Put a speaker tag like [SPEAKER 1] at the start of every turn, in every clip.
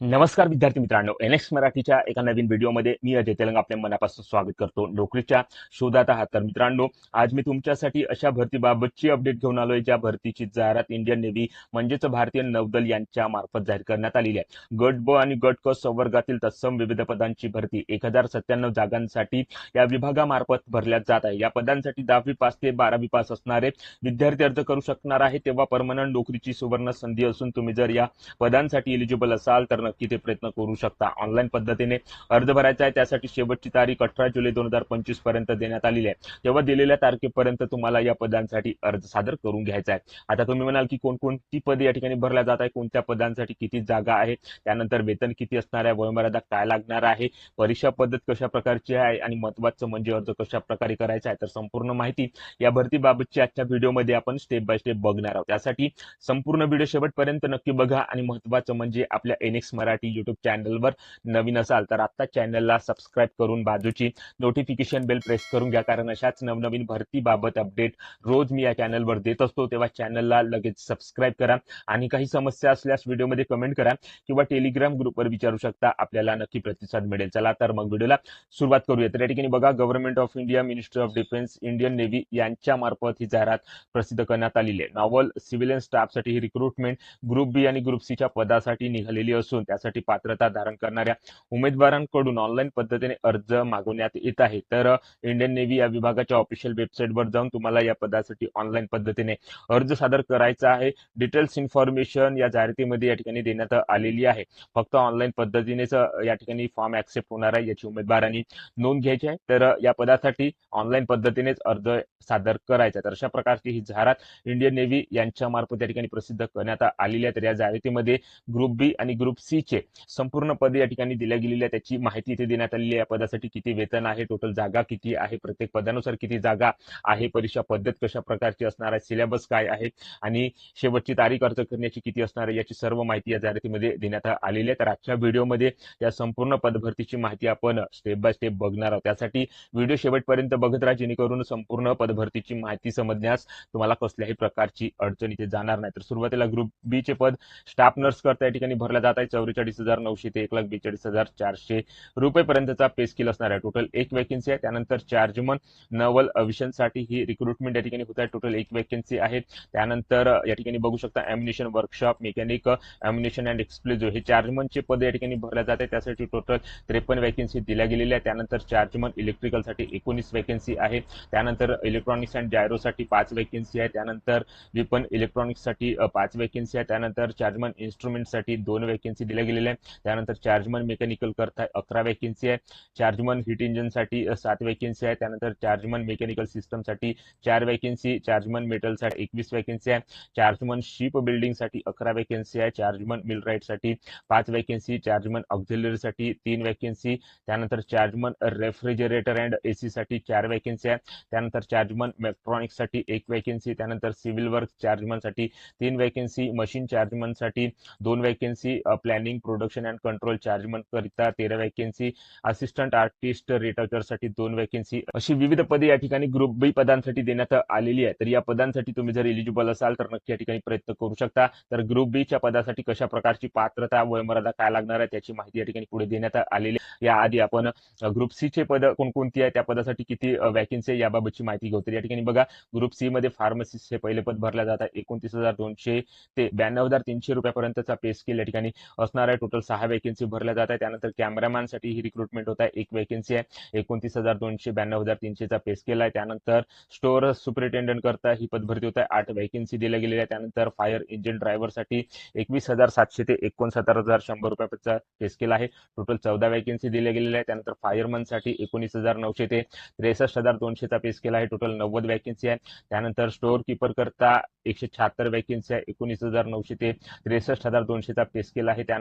[SPEAKER 1] नमस्कार विद्यार्थी मित्रांनो. एनएक्स मराठीच्या एका नवीन व्हिडिओमध्ये मी अजय तेलंग आपल्या मनापासून स्वागत करतो. नोकरीच्या शोधात आहात. तर मित्रांनो आज मी तुमच्यासाठी अशा भरतीबाबतची अपडेट घेऊन आलोय ज्या भरतीची जाहिरात इंडियन नेव्ही म्हणजेच भारतीय नौदल यांच्या मार्फत जाहीर करण्यात आलेली आहे. गट ब आणि गट क संवर्गातील तत्सम विविध पदांची भरती एक हजार सत्त्याण्णव जागांसाठी या विभागामार्फत भरल्या जात आहे. या पदांसाठी दहावी पास ते बारावी पास असणारे विद्यार्थी अर्ज करू शकणार आहे तेव्हा परमनंट नोकरीची सुवर्ण संधी असून तुम्ही जर या पदांसाठी एलिजिबल असाल तर नक्की ते प्रयत्न करू शकता. ऑनलाईन पद्धतीने अर्ज भरायचा आहे. त्यासाठी शेवटची तारीख अठरा जुलै दोन हजार पंचवीसपर्यंत देण्यात आलेली आहे. तेव्हा दिलेल्या तारखेपर्यंत तुम्हाला या पदांसाठी अर्ज सादर करून घ्यायचा आहे. आता तुम्ही म्हणाल की कोणकोणती पदे या ठिकाणी भरल्या जात आहे कोणत्या पदांसाठी किती जागा आहे? त्यानंतर वेतन किती असणार आहे? वयोमर्यादा काय लागणार आहे? परीक्षा पद्धत कशा प्रकारची आहे? आणि महत्वाचं म्हणजे अर्ज कशा प्रकारे करायचा आहे? तर संपूर्ण माहिती या भरतीबाबतची आजच्या व्हिडिओमध्ये आपण स्टेप बाय स्टेप बघणार आहोत. त्यासाठी संपूर्ण व्हिडिओ शेवटपर्यंत नक्की बघा आणि महत्वाचं म्हणजे आपल्या एनएक्स मराठी युट्यूब चॅनलवर नवीन असाल तर आता चॅनलला सबस्क्राईब करून बाजूची नोटिफिकेशन बेल प्रेस करून घ्या. कारण अशाच नवनवीन भरतीबाबत अपडेट रोज मी या चॅनलवर देत असतो. तेव्हा चॅनलला लगेच सबस्क्राईब करा. आणि काही समस्या असल्यास व्हिडिओमध्ये कमेंट करा किंवा टेलिग्राम ग्रुपवर विचारू शकता. आपल्याला नक्की प्रतिसाद मिळेल. चला तर मग व्हिडिओला सुरुवात करूया तर या ठिकाणी बघा government of India ministry of defence Indian navy यांच्या मार्फत ही जाहिरात प्रसिद्ध करण्यात आलेली आहे. नॉवल सिव्हिलियन स्टाफसाठी ही रिक्रुटमेंट ग्रुप बी आणि ग्रुप सीच्या पदासाठी निघालेली असून त्यासाठी पात्रता धारण करणाऱ्या उमेदवारांकडून ऑनलाईन पद्धतीने अर्ज मागवण्यात येत आहे. तर इंडियन नेव्ही या विभागाच्या ऑफिशियल वेबसाईटवर जाऊन तुम्हाला या पदासाठी ऑनलाईन पद्धतीने अर्ज सादर करायचा आहे. डिटेल्स इन्फॉर्मेशन या जाहिरातीमध्ये या ठिकाणी देण्यात आलेली आहे. फक्त ऑनलाईन पद्धतीनेच या ठिकाणी फॉर्म ऍक्सेप्ट होणार आहे याची उमेदवारांनी नोंद घ्यायची आहे. तर या पदासाठी ऑनलाईन पद्धतीनेच अर्ज सादर करायचा तर अशा प्रकारची ही जाहिरात इंडियन नेव्ही यांच्या मार्फत या ठिकाणी प्रसिद्ध करण्यात आलेली आहे. तर या जाहिरातीमध्ये ग्रुप बी आणि ग्रुप सी चे संपूर्ण पद या ठिकाणी दिल्या गेलेली आहे त्याची माहिती इथे देण्यात आलेली आहे. या पदासाठी किती वेतन आहे? टोटल जागा किती आहे? प्रत्येक पदानुसार किती जागा आहे? परीक्षा पद्धत कशा प्रकारची असणार आहे? सिलेबस काय आहे? आणि शेवटची तारीख अर्ज करण्याची किती असणार आहे? याची सर्व माहिती या जाहिरातीमध्ये देण्यात आलेली आहे. तर आजच्या व्हिडिओमध्ये या संपूर्ण पदभरतीची माहिती आपण स्टेप बाय स्टेप बघणार आहोत. त्यासाठी व्हिडिओ शेवटपर्यंत बघत राहा. जेणेकरून संपूर्ण पदभरतीची माहिती समजण्यास तुम्हाला कसल्याही प्रकारची अडचण इथे जाणार नाही. तर सुरुवातीला ग्रुप बी चे पद स्टाफ नर्स करता या ठिकाणी भरला जात आहे चौवेचाळीस हजार नऊशे ते एक लाख बेचाळीस हजार चारशे रुपयेपर्यंतचा पे स्किल असणार आहे. टोटल एक वॅकन्सी आहे. त्यानंतर चार्जमन नवलसाठी ही रिक्रुटमेंट या ठिकाणी होत आहे. टोटल एक वॅकन्सी आहे. त्यानंतर या ठिकाणी बघू शकता ammunition workshop mechanic ammunition and explosive हे चार्जमनचे पद या ठिकाणी भरल्या जाते त्यासाठी टोटल त्रेपन्न वॅकन्सी दिल्या गेलेल्या आहे त्यानंतर चार्जमन इलेक्ट्रिकलसाठी एकोणीस वॅकन्सी आहे. त्यानंतर इलेक्ट्रॉनिक्स अँड जायरोसाठी पाच वॅकन्सी आहे. त्यानंतर विपन इलेक्ट्रॉनिक्ससाठी पाच वॅकन्सी आहे. त्यानंतर चार्जमन इन्स्ट्रुमेंटसाठी दोन वॅकन्सी दिल्या गेलेल्या आहे त्यानंतर चार्जमन मेकॅनिकल करता अकरा वॅकेन्सी आहे. चार्जमन हिट इंजिनसाठी सात वॅकेन्सी आहे. त्यानंतर चार्जमन मेकॅनिकल सिस्टमसाठी चार वॅकेन्सी चार्जमन मेटलसाठी एकवीस वॅकेन्सी आहे. चार्जमन शिप बिल्डिंगसाठी अकरा वॅकेन्सी आहे. चार्जमन मिल साठी पाच वॅकेन्सी चार्जमन ऑक्झिलरीसाठी तीन वॅकेन्सी त्यानंतर चार्जमन रेफ्रिजरेटर अँड एसी साठी चार वॅकेन्सी आहे. त्यानंतर चार्जमन साठी एक वॅकेन्सी त्यानंतर वर्क चार्जमनसाठी तीन वॅकेन्सी मशीन चार्जमनसाठी दोन vacancy planning production and control chargeman करिता तेरा वॅकेन्सी असिस्टंट आर्टिस्टसाठी दोन वॅकेन्सी अशी विविध पदे या ठिकाणी ग्रुप बी पदांसाठी देण्यात आलेली आहे. तर या पदांसाठी तुम्ही जर एलिजिबल असाल तर नक्की या ठिकाणी प्रयत्न करू शकता. तर ग्रुप बी च्या पदासाठी कशा प्रकारची पात्रता वयमर्यादा काय लागणार आहे त्याची माहिती या ठिकाणी पुढे देण्यात आलेली या याआधी आपण ग्रुप सी चे पद कोणकोणती आहे त्या पदासाठी किती वॅकेन्सी आहे याबाबतची माहिती घेऊ. तर या ठिकाणी बघा ग्रुप सी मध्ये फार्मसिस्ट हे पहिले पद भरल्या जातात. एकोणतीस हजार दोनशे ते ब्याण्णव हजार तीनशे रुपयापर्यंतचा पे स्केल या ठिकाणी असणार आहे. टोटल सहा वॅकेन्सी भरल्या जात आहे त्यानंतर कॅमेरामॅनसाठी ही रिक्रुटमेंट होत आहे. एक वॅकेन्सी आहे. एकोणतीस हजार दोनशे ब्याण्णव हजार तीनशेचा पे स्केल आहे. त्यानंतर स्टोअर सुपरिटेंडंट करता ही पदभरती होत आहे. आठ वॅकेन्सी दिल्या गेलेल्या आहे त्यानंतर फायर इंजिन ड्रायव्हरसाठी एकवीस हजार सातशे ते एकोणसत्तर हजार शंभर रुपयाचा पे स्केल आहे. टोटल चौदा वॅकेन्सी दिल्या गेलेल्या आहे त्यानंतर फायरमनसाठी एकोणीस हजार नऊशे ते त्रेसष्ट हजार दोनशेचा पे स्केल आहे. टोटल नव्वद वॅकन्सी आहे. त्यानंतर स्टोअर किपर करता एकशे शहात्तर वॅकन्सी आहे. एकोणीस हजार नऊशे ते त्रेसष्ट हजार दोनशेचा पे स्केल आहे. त्यानंतर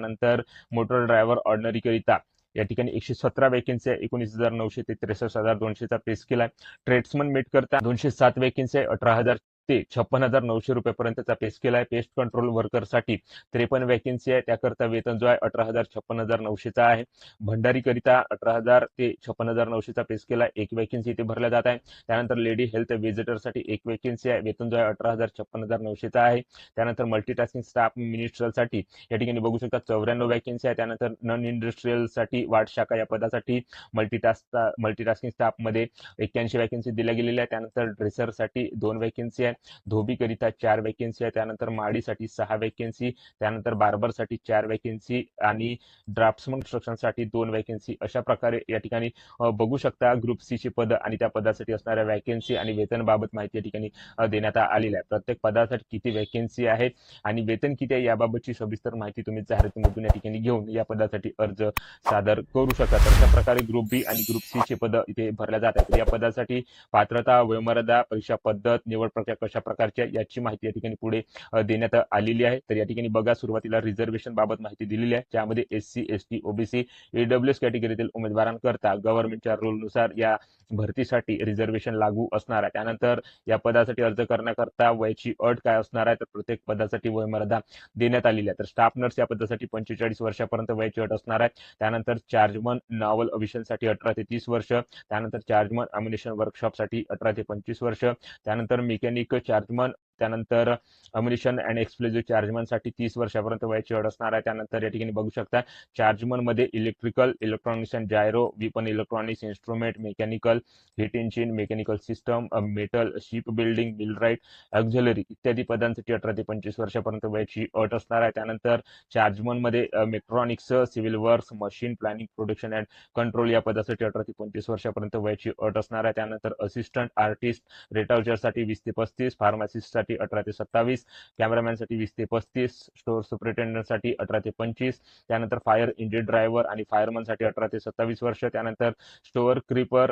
[SPEAKER 1] मोटर ड्रायव्हर ऑर्डनरीकरिता. या ठिकाणी एकशे सतरा वॅकेन्सी आहे. एकोणीस हजार नऊशे ते त्रेसष्ट हजार दोनशेचा पे स्केल आहे ट्रेड्समन मेट करता दोनशे सात वेकेन्सी आहे. अठरा हजार ते छप्पन हजार नऊशे रुपयापर्यंतचा पे स्केल आहे. पेस्ट कंट्रोल वर्करसाठी त्रेपन्न वॅकेन्सी आहे. त्याकरता वेतन जो आहे अठरा हजार छप्पन हजार नऊशेचा आहे. भंडारीकरिता अठरा हजार ते छप्पन हजार नऊशेचा पे स्केल आहे. एक वॅकेन्सी इथे भरल्या जात आहे. त्यानंतर लेडी हेल्थ व्हिजिटरसाठी एक वॅकेन्सी आहे. वेतन जो आहे अठरा हजार छप्पन हजार नऊशेचा आहे. त्यानंतर मल्टीटास्किंग स्टाफ मिनिस्ट्रलसाठी या ठिकाणी बघू शकता चौऱ्याण्णव वॅकेन्सी आहे. त्यानंतर नॉन इंडस्ट्रीयलसाठी वाढ शाखा या पदासाठी मल्टीटास्क मल्टीटास्किंग स्टाफमध्ये एक्क्याऐंशी वॅकेन्सी दिल्या गेलेल्या आहे त्यानंतर ड्रेसरसाठी दोन वॅकेन्सी आहे. धोबीकरिता चार वॅकेन्सी आहे. त्यानंतर माडीसाठी सहा वॅकेन्सी त्यानंतर बार्बरसाठी चार वॅकेन्सी आणि ड्राफ्ट्समनसाठी दोन वॅकेन्सी अशा प्रकारे या ठिकाणी बघू शकता ग्रुप सी ची पद आणि त्या पदासाठी असणाऱ्या वॅकेन्सी आणि वेतनबाबत माहिती या ठिकाणी देण्यात आलेली आहे. प्रत्येक पदासाठी किती वॅकेन्सी आहे आणि वेतन किती आहे याबाबतची सविस्तर माहिती तुम्ही जाहिरातीमधून या ठिकाणी घेऊन या पदासाठी अर्ज सादर करू शकता. तर अशा प्रकारे ग्रुप बी आणि ग्रुप सी चे पद इथे भरल्या जातात या पदासाठी पात्रता वयोमर्यादा परीक्षा पद्धत निवड प्रक्रिया कशा प्रकारची याची माहिती या ठिकाणी पुढे देण्यात आलेली आहे. तर या ठिकाणी बघा सुरुवातीला रिझर्वेशन बाबत माहिती दिलेली आहे. ज्यामध्ये S C S T OBC EWS कॅटेगरीतील उमेदवारांकरता गव्हर्नमेंटच्या रूलनुसार या भरतीसाठी रिझर्वेशन लागू असणार आहे. त्यानंतर या पदासाठी अर्ज करण्याकरता वयाची अट काय असणार आहे? तर प्रत्येक पदासाठी वयमर्यादा देण्यात आलेली आहे. तर स्टाफ नर्स या पदासाठी पंचेचाळीस वर्षापर्यंत वयाची अट असणार आहे. त्यानंतर चार्जमन नॉवल अभिषनसाठी अठरा ते तीस वर्ष. त्यानंतर चार्जमन अम्युनिशन वर्कशॉपसाठी अठरा ते पंचवीस वर्ष. त्यानंतर मेकॅनिक चार्जमन त्यानंतर अम्युनिशन अँड एक्सप्लोजिव्ह चार्जमनसाठी तीस वर्षापर्यंत वयाची अट असणार आहे. त्यानंतर या ठिकाणी बघू शकता चार्जमनमध्ये electrical electronics and gyro weapon electronics instrument mechanical heat engine mechanical system metal ship building millwright auxiliary इत्यादी पदांसाठी अठरा ते पंचवीस वर्षापर्यंत वयाची अट असणार आहे. त्यानंतर चार्जमनमध्ये mechatronics civil works machine planning production and control या पदासाठी अठरा ते पंचवीस वर्षापर्यंत वयाची अट असणार आहे. त्यानंतर असिस्टंट आर्टिस्ट रेटाउचरसाठी वीस ते पस्तीस फार्मासिस्टसाठी अठरा ते सत्तावीस कॅमेरामॅनसाठी वीस ते पस्तीस स्टोअर सुपरिटेंडंटसाठी अठरा ते पंचवीस त्यानंतर फायर इंजिन ड्रायव्हर आणि फायरमनसाठी अठरा ते सत्तावीस वर्ष त्यानंतर store keeper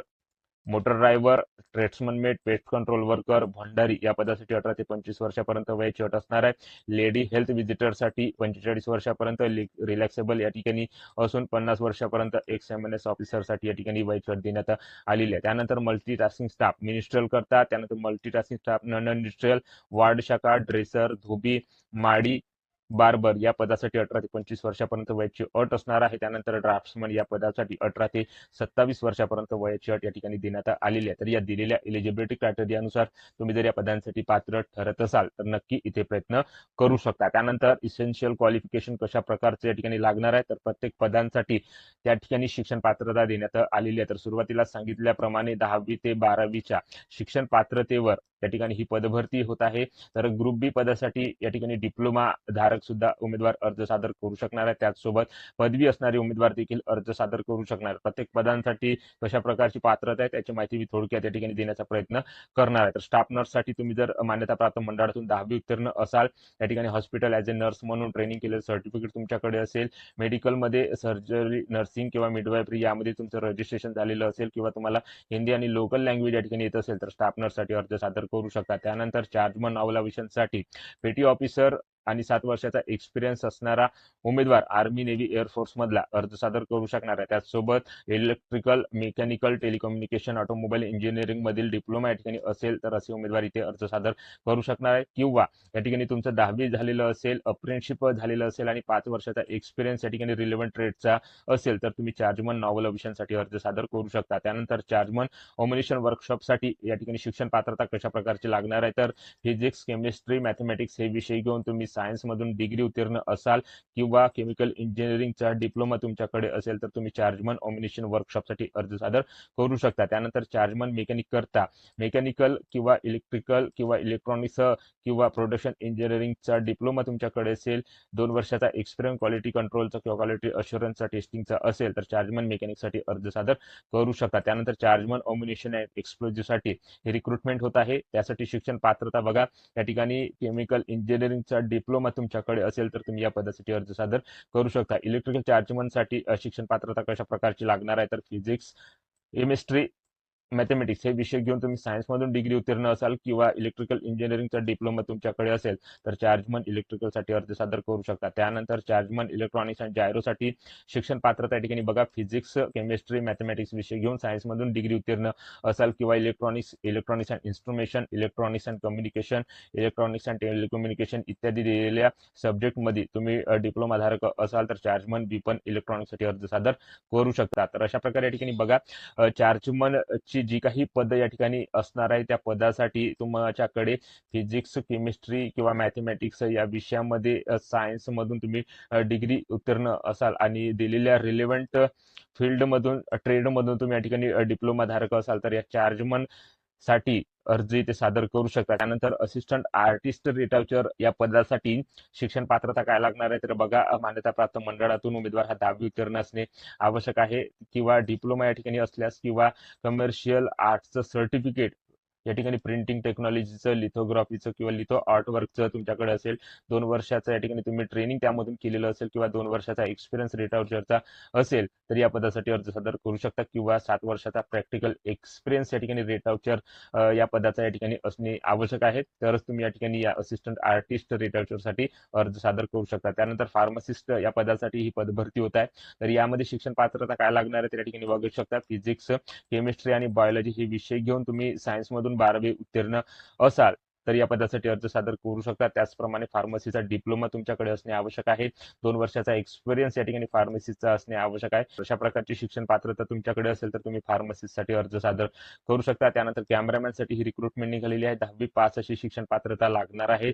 [SPEAKER 1] motor driver tradesman mate pest control worker Bhandari या पदासाठी अठरा ते पंचवीस वर्षापर्यंत वयाची अट असणार आहे. लेडी हेल्थ व्हिजिटरसाठी पंचेचाळीस वर्षापर्यंत रिलॅक्सेबल या ठिकाणी असून पन्नास वर्षापर्यंत एक्स एम एन एस ऑफिसरसाठी या ठिकाणी वयाची अट देण्यात आलेली आहे. त्यानंतर मल्टीटास्किंग स्टाफ मिनिस्ट्रल करता त्यानंतर multitasking staff non industrial ward शाखा ड्रेसर धोबी माडी हो. बार्बर या पदासाठी अठरा ते पंचवीस वर्षापर्यंत वयाची अट असणार आहे. त्यानंतर ड्राफ्ट्समन या पदासाठी अठरा ते सत्तावीस वर्षापर्यंत वयाची अट या ठिकाणी देण्यात आलेली आहे. तर या दिलेल्या एलिजिबिलिटी क्रायटेरियानुसार तुम्ही जर या पदांसाठी पात्र ठरत असाल तर नक्की इथे प्रयत्न करू शकता. त्यानंतर इसेन्शियल क्वालिफिकेशन कशा प्रकारचे या ठिकाणी लागणार आहे? तर प्रत्येक पदांसाठी त्या ठिकाणी शिक्षण पात्रता देण्यात आलेली आहे. तर सुरुवातीला सांगितल्याप्रमाणे दहावी ते बारावीच्या शिक्षण पात्रतेवर या ठिकाणी ही पदभरती होत आहे. तर ग्रुप बी पदासाठी या ठिकाणी डिप्लोमा धारक सुद्धा उमेदवार अर्ज सादर करू शकणार आहे. त्याचसोबत पदवी असणारे उमेदवार देखील अर्ज सादर करू शकणार प्रत्येक पदांसाठी कशा प्रकारची पात्रता आहे त्याची माहिती मी थोडक्यात या ठिकाणी देण्याचा प्रयत्न करणार आहे. तर स्टाफ नर्ससाठी तुम्ही जर मान्यता प्राप्त मंडळातून दहावी उत्तीर्ण असाल त्या ठिकाणी हॉस्पिटल ॲज अ नर्स म्हणून ट्रेनिंग केलेलं सर्टिफिकेट तुमच्याकडे असेल मेडिकलमध्ये सर्जरी नर्सिंग किंवा मिडवायफरी यामध्ये तुमचं रजिस्ट्रेशन झालेलं असेल किंवा तुम्हाला हिंदी आणि लोकल लँग्वेज या ठिकाणी येत असेल तर स्टाफ नर्ससाठी अर्ज सादर करू शकता. त्यानंतर चार्ज मन अवलावेशनसाठी पेटी ऑफिसर आणि सात वर्षाचा एक्सपिरियन्स असणारा उमेदवार आर्मी नेव्ही एअरफोर्स मधला अर्ज सादर करू शकणार आहे. त्याचसोबत electrical mechanical telecommunication automobile engineering मधील डिप्लोमा या ठिकाणी असेल तर असे उमेदवार इथे अर्ज सादर करू शकणार आहे किंवा या ठिकाणी तुमचं दहावी झालेलं असेल अप्रेंटशिप झालेलं असेल आणि पाच वर्षाचा एक्सपिरियन्स या ठिकाणी रिलेव्हंट ट्रेडचा असेल तर तुम्ही चार्जमन नॉवलविषनसाठी अर्ज सादर करू शकता. त्यानंतर चार्जमन ऑमिनेशन वर्कशॉपसाठी या ठिकाणी शिक्षण पात्रता कशा प्रकारची लागणार आहे? तर फिजिक्स केमिस्ट्री मॅथमॅटिक्स हे विषय घेऊन तुम्ही सायन्समधून डिग्री उत्तीर्ण असाल किंवा केमिकल इंजिनिअरिंगचा डिप्लोमा तुमच्याकडे असेल तर तुम्ही चार्जमन ओमिनेशन वर्कशॉपसाठी अर्ज सादर करू शकता. त्यानंतर चार्जमन मेकॅनिक करता मेकॅनिकल किंवा इलेक्ट्रिकल किंवा इलेक्ट्रॉनिक्स किंवा प्रोडक्शन इंजिनिअरिंगचा डिप्लोमा तुमच्याकडे असेल. दोन वर्षाचा एक्सपिरियन्स क्वालिटी कंट्रोलचा किंवा क्वालिटी अश्युरन्सचा टेस्टिंगचा असेल तर चार्जमन मेकॅनिकसाठी अर्ज सादर करू शकता. त्यानंतर चार्जमन ओमिनेशन अँड एक्सप्लोजिव्हसाठी हे रिक्रुटमेंट होत आहे. त्यासाठी शिक्षण पात्रता बघा. या ठिकाणी केमिकल इंजिनिअरिंगचा डिप्लोमा तुमच्याकडे असेल तर तुम्ही या पदासाठी अर्ज सादर करू शकता. इलेक्ट्रिकल चार्जमनसाठी शिक्षण पात्रता कशा प्रकारची लागणार आहे? तर फिजिक्स केमिस्ट्री मॅथमॅटिक्स हे विषय घेऊन तुम्ही सायन्समधून डिग्री उत्तीर्ण असाल किंवा इलेक्ट्रिकल इंजिनिअरिंगचा डिप्लोमा तुमच्याकडे असेल तर चार्जमन इलेक्ट्रिकलसाठी अर्ज सादर करू शकता. त्यानंतर चार्जमन इलेक्ट्रॉनिक्स आणि जायरोसाठी शिक्षण पात्रता या ठिकाणी बघा फिजिक्स केमिस्ट्री मॅथमॅटिक्स विषय घेऊन सायन्समधून डिग्री उत्तीर्ण असाल किंवा electronics electronics and instrumentation electronics and communication electronics and telecommunication इत्यादी दिलेल्या सब्जेक्टमध्ये तुम्ही डिप्लोमाधारक असाल तर चार्जमन बीपन पण इलेक्ट्रॉनिक्ससाठी अर्ज सादर करू शकता. तर अशा प्रकारे या ठिकाणी बघा चार्जमन ची जी काही पद या ठिकाणी असणार आहे त्या पदासाठी तुमच्याकडे फिजिक्स केमिस्ट्री किंवा मॅथमॅटिक्स या विषयामध्ये सायन्स मधून तुम्ही डिग्री उत्तीर्ण असाल आणि दिलेल्या रिलेव्हंट फील्डमधून ट्रेडमधून तुम्ही या ठिकाणी डिप्लोमा धारक असाल तर या चार्जमन साठी अर्ज इथे सादर करू शकता. त्यानंतर असिस्टंट आर्टिस्ट रिटाउचर या पदासाठी शिक्षण पात्रता काय लागणार आहे? तर बघा मान्यता प्राप्त मंडळातून उमेदवार हा दहावी उत्तीर्ण असणे आवश्यक आहे किंवा डिप्लोमा या ठिकाणी असल्यास किंवा कमर्शियल आर्टचं सर्टिफिकेट या ठिकाणी प्रिंटिंग टेक्नॉलॉजीचं लिथोग्राफीचं किंवा लिथो आर्ट वर्कचं तुमच्याकडे असेल. दोन वर्षाचं या ठिकाणी तुम्ही ट्रेनिंग त्यामधून केलेलं असेल किंवा दोन वर्षाचा एक्सपिरियन्स रिटायरचा असेल तर या पदासाठी अर्ज सादर करू शकता किंवा सात वर्षाचा प्रॅक्टिकल एक्सपिरियन्स या ठिकाणी रेट या पदाचा या ठिकाणी असणे आवश्यक आहे. तरच तुम्ही या ठिकाणी या असिस्टंट आर्टिस्ट रेटसाठी अर्ज सादर करू शकता. त्यानंतर फार्मासिस्ट या पदासाठी ही पदभरती होत आहे. तर यामध्ये शिक्षण पात्रता काय लागणार आहे त्या ठिकाणी बघू शकता. फिजिक्स केमिस्ट्री आणि बायोलॉजी हे विषय घेऊन तुम्ही सायन्समधून बारावी उत्तीर्ण असाल. तर या पदासाठी अर्ज सादर करू शकता. त्याचप्रमाणे फार्मसीचा डिप्लोमा तुमच्याकडे असणे आवश्यक आहे. दोन वर्षाचा एक्सपिरियन्स या ठिकाणी फार्मसीचा असणे आवश्यक आहे. अशा प्रकारची शिक्षण पात्रता तुमच्याकडे असेल तर तुम्ही फार्मसीसाठी अर्ज सादर करू शकता. त्यानंतर कॅमेरामॅनसाठी ही रिक्रुटमेंट निघालेली आहे. दहावी पास अशी शिक्षण पात्रता लागणार आहे.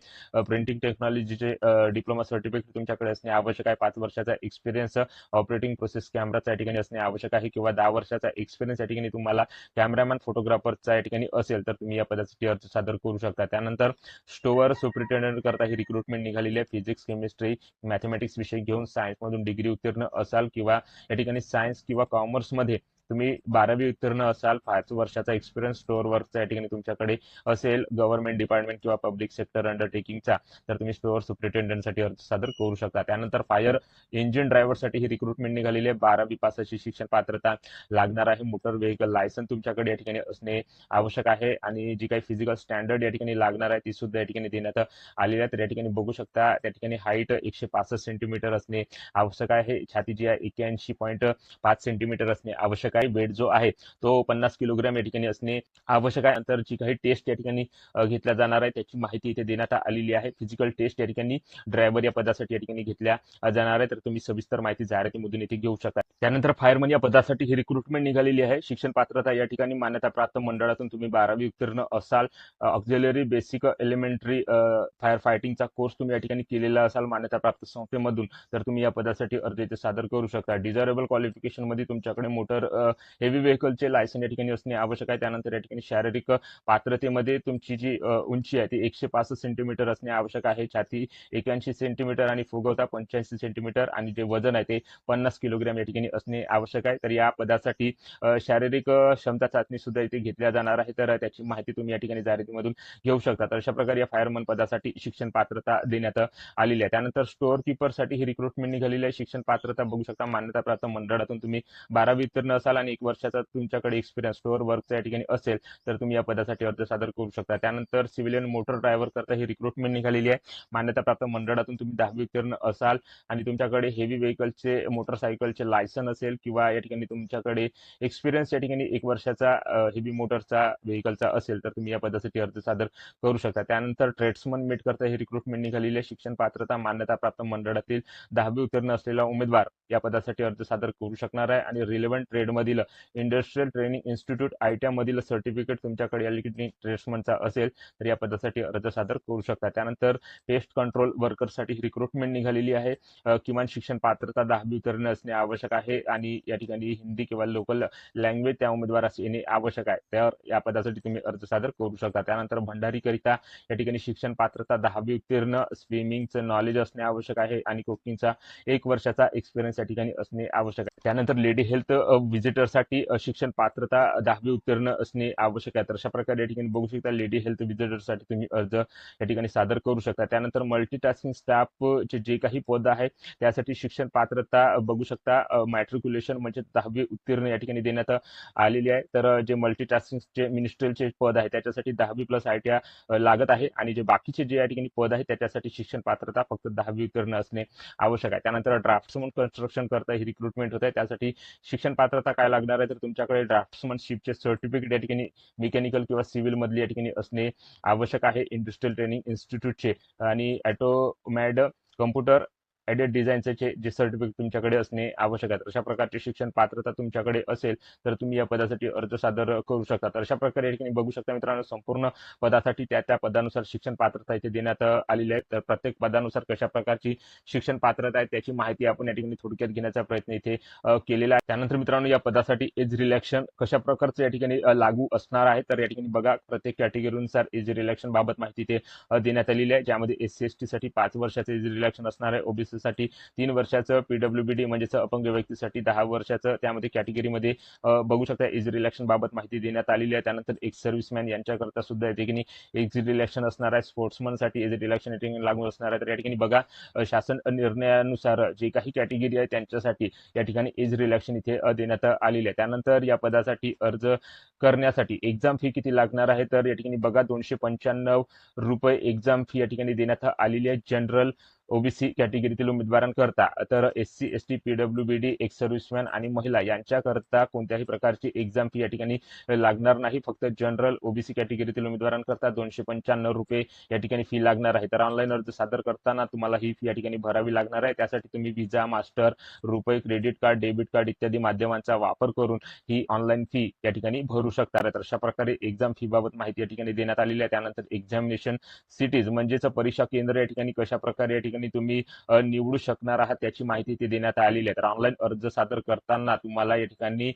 [SPEAKER 1] प्रिंटिंग टेक्नॉलॉजीचे डिप्लोमा सर्टिफिकेट तुमच्याकडे असणे आवश्यक आहे. पाच वर्षाचा एक्सपिरियन्स ऑपरेटिंग प्रोसेस कॅमेराचा या ठिकाणी असणे आवश्यक आहे. किंवा दहा वर्षाचा एक्सपिरियन्स या ठिकाणी तुम्हाला कॅमेरामॅन फोटोग्राफरचा या ठिकाणी असेल तर तुम्ही या पदासाठी अर्ज सादर करू शकता. त्यानंतर स्टोअर सुप्रिटेंडंट करता ही रिक्रुटमेंट निघालेली आहे. फिजिक्स केमिस्ट्री मॅथमॅटिक्स विषय घेऊन सायन्समधून डिग्री उत्तीर्ण असाल किंवा या ठिकाणी सायन्स किंवा कॉमर्समध्ये तुम्ही बारावी उत्तीर्ण असाल पाच वर्षाचा एक्सपिरियन्स स्टोअर वर्कचा या ठिकाणी तुमच्याकडे असेल गव्हर्नमेंट डिपार्टमेंट किंवा पब्लिक सेक्टर अंडरटेकिंगचा तर तुम्ही स्टोअर सुप्रिटेंडंटसाठी अर्ज सादर करू शकता. त्यानंतर फायर इंजिन ड्रायव्हरसाठी ही रिक्रुटमेंट निघालेली आहे. बारावी पासाची शिक्षण पात्रता लागणार आहे. मोटर व्हेकल लायसन तुमच्याकडे या ठिकाणी असणे आवश्यक आहे आणि जी काही फिजिकल स्टँडर्ड या ठिकाणी लागणार आहे ती सुद्धा या ठिकाणी देण्यात आलेली आहे. तर या ठिकाणी बघू शकता त्या ठिकाणी हाईट एकशे पासष्ट सेंटीमीटर असणे आवश्यक आहे. छाती जी आहे एक्याऐंशी पॉईंट पाच सेंटीमीटर असणे आवश्यक आहे. वेट जो आहे तो पन्नास किलोग्रॅम या ठिकाणी असणे आवश्यक आहे. नंतर जी काही टेस्ट या ठिकाणी घेतल्या जाणार आहे. त्याची माहिती इथे देण्यात आलेली आहे. फिजिकल टेस्ट या ठिकाणी ड्रायव्हर या पदासाठी या ठिकाणी घेतल्या जाणार आहे. तर तुम्ही सविस्तर माहिती जाहिरातीमधून इथे घेऊ शकता त्यानंतर फायरमन या पदासाठी ही रिक्रुटमेंट निघालेली आहे. शिक्षण पात्रता या ठिकाणी मान्यता प्राप्त मंडळातून तुम्ही बारावी उत्तीर्ण असाल. ऑक्झिलरी बेसिक एलिमेंटरी फायर फायटिंगचा कोर्स तुम्ही या ठिकाणी केलेला असाल मान्यता प्राप्त संस्थेमधून. तर तुम्ही या पदासाठी अर्ज इथे सादर करू शकता. डिझायरेबल क्वालिफिकेशनमध्ये तुमच्याकडे मोटर हेवी व्हेकलचे लायसन या ठिकाणी असणे आवश्यक आहे. त्यानंतर या ठिकाणी शारीरिक पात्रतेमध्ये तुमची जी उंची आहे ती एकशे पासष्ट सेंटीमीटर असणे आवश्यक आहे. छाती एक्याऐंशी सेंटीमीटर आणि फुगवता पंच्याऐंशी सेंटीमीटर आणि जे वजन आहे ते पन्नास किलोग्रॅम या ठिकाणी असणे आवश्यक आहे. तर या पदासाठी शारीरिक क्षमता चाचणी सुद्धा इथे घेतल्या जाणार आहे. तर त्याची माहिती तुम्ही या ठिकाणी जाहिरातीमधून घेऊ शकता. तर अशा प्रकारे या फायरमन पदासाठी शिक्षण पात्रता देण्यात आलेली आहे. त्यानंतर स्टोअर कीपरसाठी ही रिक्रुटमेंट निघालेली आहे. शिक्षण पात्रता बघू शकता. मान्यता प्राप्त मंडळातून तुम्ही बारावी उत्तीर्ण असाल आणि एक वर्षाचा तुमच्याकडे एक्सपिरियन्स स्टोअर वर्कच्या ठिकाणी असेल तर तुम्ही या पदासाठी अर्ज सादर करू शकता. त्यानंतर सिव्हिलियन मोटर ड्रायव्हर करता ही रिक्रुटमेंट निघालेली आहे. मान्यता प्राप्त मंडळातून तुम्ही दहावी उत्तीर्ण असाल आणि तुमच्याकडे हेवी व्हेकलचे मोटरसायकलचे लायसन असेल किंवा या ठिकाणी तुमच्याकडे एक्सपिरियन्स या ठिकाणी एक वर्षाचा हेवी मोटरचा व्हेकलचा असेल तर तुम्ही या पदासाठी अर्ज सादर करू शकता. त्यानंतर ट्रेड्समन मेट करता ही रिक्रुटमेंट निघालेली आहे. शिक्षण पात्रता मान्यता प्राप्त मंडळातील दहावी उत्तीर्ण असलेला उमेदवार या पदासाठी अर्ज सादर करू शकणार आहे आणि रिलेव्हंट मधील इंडस्ट्रियल ट्रेनिंग इन्स्टिट्यूट आयटीआय मधील सर्टिफिकेट तुमच्याकडे या ट्रेड्समनचा असेल तर या पदासाठी अर्ज सादर करू शकता. त्यानंतर पेस्ट कंट्रोल वर्करसाठी रिक्रुटमेंट निघालेली आहे. किमान शिक्षण पात्रता दहावी उत्तीर्ण असणे आवश्यक आहे आणि या ठिकाणी हिंदी किंवा लोकल लँग्वेज त्या उमेदवारास येणे आवश्यक आहे. त्यावर या पदासाठी तुम्ही अर्ज सादर करू शकता. त्यानंतर भंडारीकरिता या ठिकाणी शिक्षण पात्रता दहावी उत्तीर्ण स्विमिंगचं नॉलेज असणे आवश्यक आहे आणि कुकिंगचा एक वर्षाचा एक्सपिरियन्स या ठिकाणी असणे आवश्यक आहे. त्यानंतर लेडी हेल्थ व्हिजिटरसाठी शिक्षण पात्रता दहावी उत्तीर्ण असणे आवश्यक आहे. तर अशा प्रकारे या ठिकाणी बघू शकता लेडी हेल्थ व्हिजिटरसाठी तुम्ही अर्ज या ठिकाणी सादर करू शकता. त्यानंतर मल्टीटास्किंग स्टाफचे जे काही पद आहे त्यासाठी शिक्षण पात्रता बघू शकता. मॅट्रिक्युलेशन म्हणजे दहावी उत्तीर्ण या ठिकाणी देण्यात आलेली आहे. तर जे मल्टीटास्किंगचे मिनिस्ट्रियलचे पद आहे त्याच्यासाठी दहावी प्लस आय टी लागत आहे. आणि जे बाकीचे जे या ठिकाणी पद आहे त्याच्यासाठी शिक्षण पात्रता फक्त दहावी उत्तीर्ण असणे आवश्यक आहे. त्यानंतर ड्राफ्ट्समन कन्स्ट्रक्शन करता ही रिक्रुटमेंट होत आहे. त्यासाठी शिक्षण पात्रता काय लागणार आहे तर तुमच्याकडे ड्राफ्टमनशिपचे सर्टिफिकेट या ठिकाणी मेकॅनिकल किंवा सिव्हिल मधले या ठिकाणी असणे आवश्यक आहे. इंडस्ट्रियल ट्रेनिंग इन्स्टिट्यूटचे आणि ॲटोमॅड कम्प्युटर ॲडेड डिझाईनचे जे सर्टिफिकेट तुमच्याकडे असणे आवश्यक आहे. अशा प्रकारचे शिक्षण पात्रता तुमच्याकडे असेल तर तुम्ही या पदासाठी अर्ज सादर करू शकता. तर अशा प्रकारे या ठिकाणी बघू शकता मित्रांनो संपूर्ण पदासाठी त्या त्या पदानुसार शिक्षण पात्रता इथे देण्यात आलेली आहे. तर प्रत्येक पदानुसार कशा प्रकारची शिक्षण पात्रता आहे त्याची माहिती आपण या ठिकाणी थोडक्यात घेण्याचा प्रयत्न इथे केलेला आहे. त्यानंतर मित्रांनो या पदासाठी एज रिलॅक्शन कशा प्रकारचं या ठिकाणी लागू असणार आहे तर या ठिकाणी बघा प्रत्येक कॅटेगरीनुसार एज रिलॅक्शन बाबत माहिती इथे देण्यात आलेली आहे. ज्यामध्ये एस सी एस टी साठी पाच वर्षाचे एज रिलॅक्शन असणार आहे. ओबीसी साठी तीन वर्षाचं पीडब्ल्यू डी म्हणजेच अपंग व्यक्तीसाठी दहा वर्षाचं त्यामध्ये कॅटेगरीमध्ये बघू शकता एज रिलॅक्शन बाबत माहिती देण्यात आलेली आहे. त्यानंतर एक सर्व्हिसमॅन यांच्याकरता सुद्धा या ठिकाणी एज रिलॅक्शन असणार आहे. स्पोर्ट्समनसाठी एज रिलॅक्शन या ठिकाणी लागू असणार आहे. तर या ठिकाणी बघा शासन निर्णयानुसार जे काही कॅटेगरी आहे त्यांच्यासाठी या ठिकाणी एज रिलॅक्शन इथे देण्यात आलेली आहे. त्यानंतर या पदासाठी अर्ज करण्यासाठी एक्झाम फी किती लागणार आहे? तर या ठिकाणी बघा दोनशे पंच्याण्णव रुपये एक्झाम फी या ठिकाणी देण्यात आलेली आहे. जनरल ओबीसी कॅटेगरीतील उमेदवारांकरता. तर S C S T PW B D ex serviceman आणि महिला यांच्याकरता कोणत्याही प्रकारची एक्झाम फी या ठिकाणी लागणार नाही. फक्त जनरल ओबीसी कॅटेगरीतील उमेदवारांकरता दोनशे पंच्याण्णव रुपये या ठिकाणी फी लागणार आहे. तर ऑनलाईन अर्ज सादर करताना तुम्हाला ही फी या ठिकाणी भरावी लागणार आहे. त्यासाठी तुम्ही व्हिजा मास्टर रुपये क्रेडिट कार्ड डेबिट कार्ड इत्यादी माध्यमांचा वापर करून ही ऑनलाईन फी या ठिकाणी भरू शकता. तर अशा प्रकारे एक्झाम फी बाबत माहिती या ठिकाणी देण्यात आलेली आहे. त्यानंतर एक्झामिनेशन सिटीज म्हणजेच परीक्षा केंद्र या ठिकाणी कशा प्रकारे या ठिकाणी ठिकाणी तुम्ही निवडू शकणार आहात त्याची माहिती ते देण्यात आलेली आहे. तर ऑनलाईन अर्ज सादर करताना तुम्हाला या ठिकाणी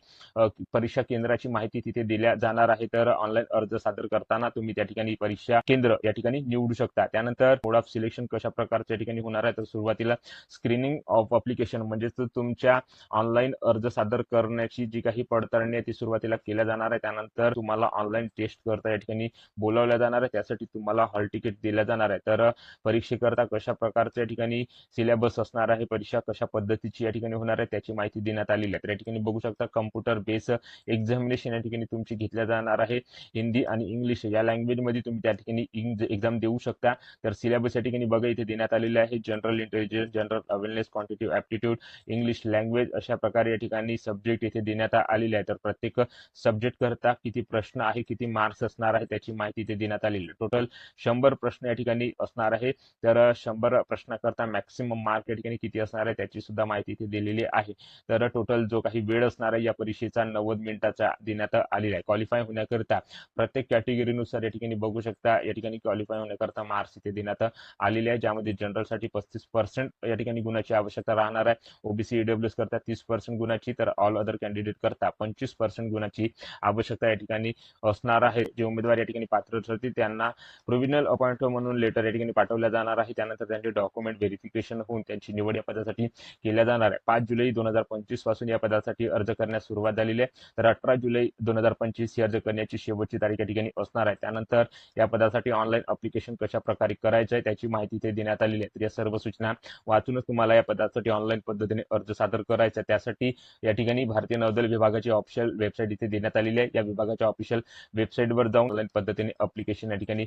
[SPEAKER 1] परीक्षा केंद्राची माहिती तिथे दिल्या जाणार आहे. तर ऑनलाईन अर्ज सादर करताना तुम्ही त्या ठिकाणी परीक्षा केंद्र या ठिकाणी निवडू शकता. त्यानंतर बोर्ड ऑफ सिलेक्शन कशा प्रकारच्या ठिकाणी होणार आहे? तर सुरुवातीला स्क्रीनिंग ऑफ अप्लिकेशन म्हणजेच तुमच्या ऑनलाईन अर्ज सादर करण्याची जी काही पडताळणी आहे ती सुरुवातीला केल्या जाणार आहे. त्यानंतर तुम्हाला ऑनलाईन टेस्ट करता या ठिकाणी बोलावल्या जाणार आहे. त्यासाठी तुम्हाला हॉल तिकीट दिल्या जाणार आहे. तर परीक्षेकरता कशा प्रकारचं या ठिकाणी सिलेबस असणार आहे परीक्षा कशा पद्धतीची या ठिकाणी होणार आहे त्याची माहिती देण्यात आलेली आहे. तर या ठिकाणी बघू शकता कम्प्युटर बेस एक्झामिनेशन या ठिकाणी तुमची घेतल्या जाणार आहे. हिंदी आणि इंग्लिश या लँग्वेजमध्ये तुम्ही त्या ठिकाणी एक्झाम देऊ शकता. तर सिलेबस या ठिकाणी बघा इथे देण्यात आलेले आहे. General intelligence general awareness quantitative aptitude English language अशा प्रकारे या ठिकाणी सब्जेक्ट इथे देण्यात आलेले आहे तर प्रत्येक सब्जेक्ट करता किती प्रश्न आहे किती मार्क्स असणार आहे त्याची माहिती इथे देण्यात आलेली आहे. टोटल शंभर प्रश्न या ठिकाणी असणार आहे. तर शंभर प्रश्नाकरता मॅक्सिमम मार्क या ठिकाणी किती असणार आहे त्याची सुद्धा माहिती इथे दिलेली आहे. तर टोटल जो काही वेळ असणार आहे या परीक्षेचा नव्वद मिनिटाचा देण्यात आलेला आहे. क्वालिफाय होण्याकरता प्रत्येक कॅटेगरीनुसार या ठिकाणी बघू शकता या ठिकाणी क्वालिफाय होण्याकरता मार्क्स इथे देण्यात आलेले आहे ज्यामध्ये जनरलसाठी पस्तीस पर्सेंट या ठिकाणी गुणाची आवश्यकता राहणार आहे. ओबीसी ईडब्ल्यूएस करता तीस पर्सेंट गुणाची तर ऑल अदर कॅन्डिडेट करता पंचवीस पर्सेंट गुणाची आवश्यकता या ठिकाणी असणार आहे. जे उमेदवार या ठिकाणी पात्र ठरतील त्यांना प्रोव्हिजनल अपॉइंटमेंट म्हणून लेटर या ठिकाणी पाठवल्या जाणार आहे. त्यानंतर त्यांचे डॉक्युमेंट व्हेरिफिकेशन होऊन त्यांची निवड या पदासाठी केल्या जाणार आहे. पाच जुलै दोन हजार पंचवीसपासून या पदासाठी अर्ज करण्यास सुरुवात झालेली आहे. तर अठरा जुलै दोन हजार पंचवीस ही अर्ज करण्याची शेवटची तारीख या ठिकाणी असणार आहे. त्यानंतर या पदासाठी ऑनलाईन अप्लिकेशन कशा प्रकारे करायचं आहे त्याची माहिती ते देण्यात आलेली आहे. तर या सर्व सूचना वाचूनच तुम्हाला या पदासाठी ऑनलाईन पद्धतीने अर्ज सादर करायचा त्यासाठी या ठिकाणी भारतीय नौदल विभागाची ऑफिशियल वेबसाईट इथे देण्यात आलेली आहे. या विभागाच्या ऑफिशियल वेबसाईटवर जाऊन ऑनलाईन पद्धतीने अप्लिकेशन या ठिकाणी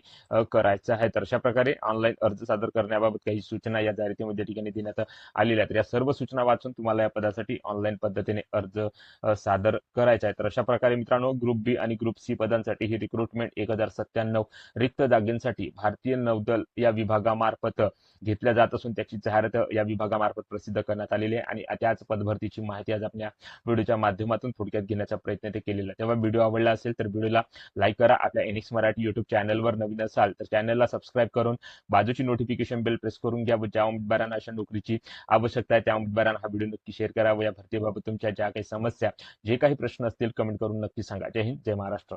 [SPEAKER 1] करायचं आहे. तर अशा प्रकारे ऑनलाईन अर्ज सादर करण्याबाबत काही सूचना या जाहिरातीमध्ये ठिकाणी देण्यात आलेल्या आहेत. या सर्व सूचना वाचून तुम्हाला या पदासाठी ऑनलाईन पद्धतीने अर्ज सादर करायचा आहे. तर अशा प्रकारे मित्रांनो ग्रुप बी आणि ग्रुप सी पदांसाठी ही रिक्रुटमेंट एक हजार सत्त्याण्णव रिक्त जागेंसाठी भारतीय नौदल या विभागामार्फत घेतल्या जात असून त्याची जाहिरात या विभागामार्फत प्रसिद्ध करण्यात आलेली आहे आणि त्याच पदभरतीची माहिती आज आपल्या व्हिडिओच्या माध्यमातून थोडक्यात घेण्याचा प्रयत्न ते केलेला तेव्हा व्हिडिओ आवडला असेल तर व्हिडिओला लाईक करा. आपल्या एनिक्स मराठी युट्यूब चॅनलवर नवीन असाल तर चॅनलला सबस्क्राईब करून बाजूची नोटिफिकेशन बेल प्रेस करून घ्या ज्या उमेदवारांना अशा नोकरीची आवश्यकता आहे त्या उमेदवारांना हा व्हिडिओ नक्की शेअर करा व या भरतीबाबत तुमच्या ज्या काही समस्या जे काही प्रश्न असतील कमेंट करून नक्की सांगा. जय हिंद जय महाराष्ट्र.